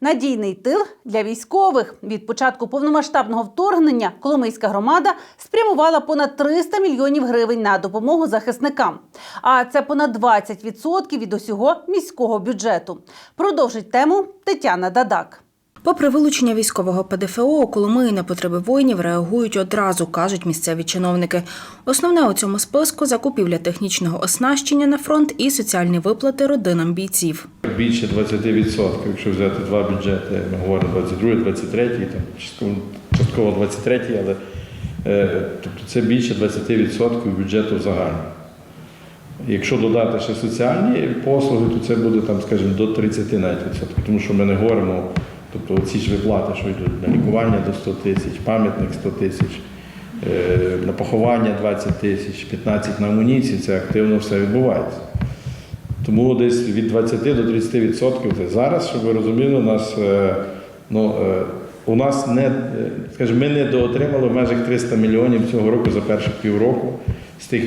Надійний тил для військових від початку повномасштабного вторгнення Коломийська громада спрямувала понад 300 мільйонів гривень на допомогу захисникам. А це понад 20% від усього міського бюджету. Продовжить тему Тетяна Дадак. Попри вилучення військового ПДФО, у Коломиї на потреби воїнів реагують одразу, кажуть місцеві чиновники. Основне у цьому списку закупівля технічного оснащення на фронт і соціальні виплати родинам бійців. Більше 20%, якщо взяти два бюджети, ми говоримо 22, 23, там частково, частково 23, але е, тобто це більше 20% бюджету загально. Якщо додати ще соціальні послуги, то це буде там, скажімо, до 30 навіть відсотків, тому що ми не говоримо, тобто ці ж виплати, що йдуть на лікування до 100 тисяч, пам'ятник 100 тисяч, е, на поховання 20 тисяч, 15 на амуніції, це активно все відбувається. Тому десь від 20 до 30 відсотків зараз, щоб ви розуміли, у нас е, ну, е, у нас не скажімо, ми не доотримали в межах 300 мільйонів цього року за перші півроку з тих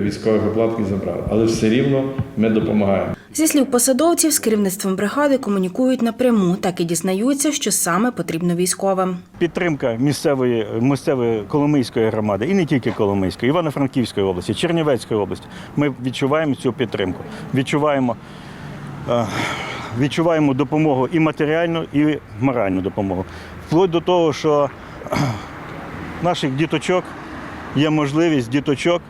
військових виплат, які забрали. Але все рівно ми допомагаємо. Зі слів посадовців, з керівництвом бригади комунікують напряму, так і дізнаються, що саме потрібно військовим. Підтримка місцевої місцевої Коломийської громади і не тільки Коломийської, Івано-Франківської області, Чернівецької області. Ми відчуваємо цю підтримку. Відчуваємо, е, відчуваємо допомогу і матеріальну, і моральну допомогу. Вплоть до того, що наших діточок є можливість діточок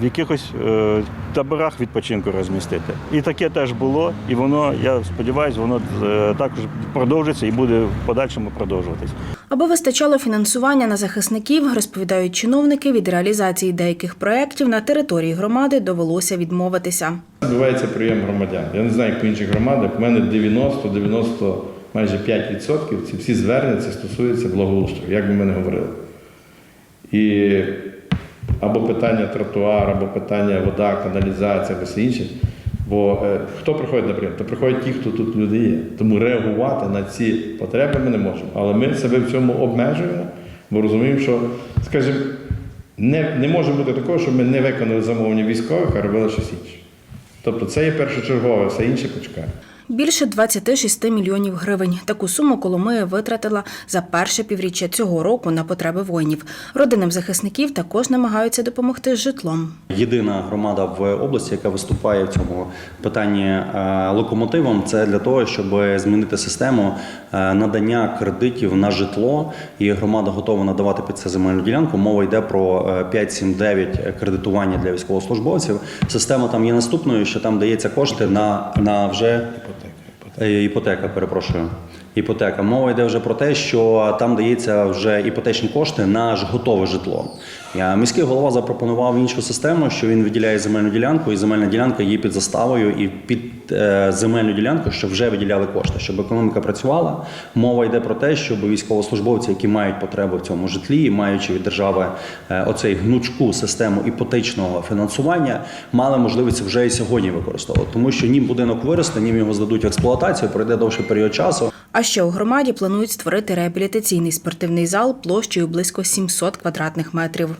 в якихось е, таборах відпочинку розмістити. І таке теж було, і воно, я сподіваюся, воно е, також продовжиться і буде в подальшому продовжуватись. Аби вистачало фінансування на захисників, розповідають чиновники, від реалізації деяких проєктів на території громади довелося відмовитися. Відбувається прийом громадян. Я не знаю, як по інших громадах. У мене 90-90, майже 5% ці всі звернення це стосуються благоустрою, як би ми не говорили. І або питання тротуар, або питання вода, каналізація, або все інше. Бо е, хто приходить на прийом? То приходять ті, хто тут люди є. Тому реагувати на ці потреби ми не можемо. Але ми себе в цьому обмежуємо, бо розуміємо, що, скажімо, не, не може бути такого, щоб ми не виконали замовлення військових, а робили щось інше. Тобто це є першочергове, все інше почекає. Більше 26 мільйонів гривень. Таку суму Коломия витратила за перше півріччя цього року на потреби воїнів. Родинам захисників також намагаються допомогти з житлом. Єдина громада в області, яка виступає в цьому питанні е, локомотивом, це для того, щоб змінити систему е, надання кредитів на житло. І громада готова надавати під це земельну ділянку. Мова йде про е, 5-7-9 кредитування для військовослужбовців. Система там є наступною, що там дається кошти на, на вже Е, Іпотека, перепрошую. Іпотека. Мова йде вже про те, що там дається вже іпотечні кошти на ж готове житло. Міський голова запропонував іншу систему, що він виділяє земельну ділянку, і земельна ділянка є під заставою і під е, земельну ділянку, що вже виділяли кошти, щоб економіка працювала. Мова йде про те, щоб військовослужбовці, які мають потребу в цьому житлі, маючи від держави е, оцей гнучку систему іпотечного фінансування, мали можливість вже і сьогодні використовувати, тому що нім будинок виросте, нім його здадуть в експлуатацію, пройде довший період часу. А ще у громаді планують створити реабілітаційний спортивний зал площею близько 700 квадратних метрів.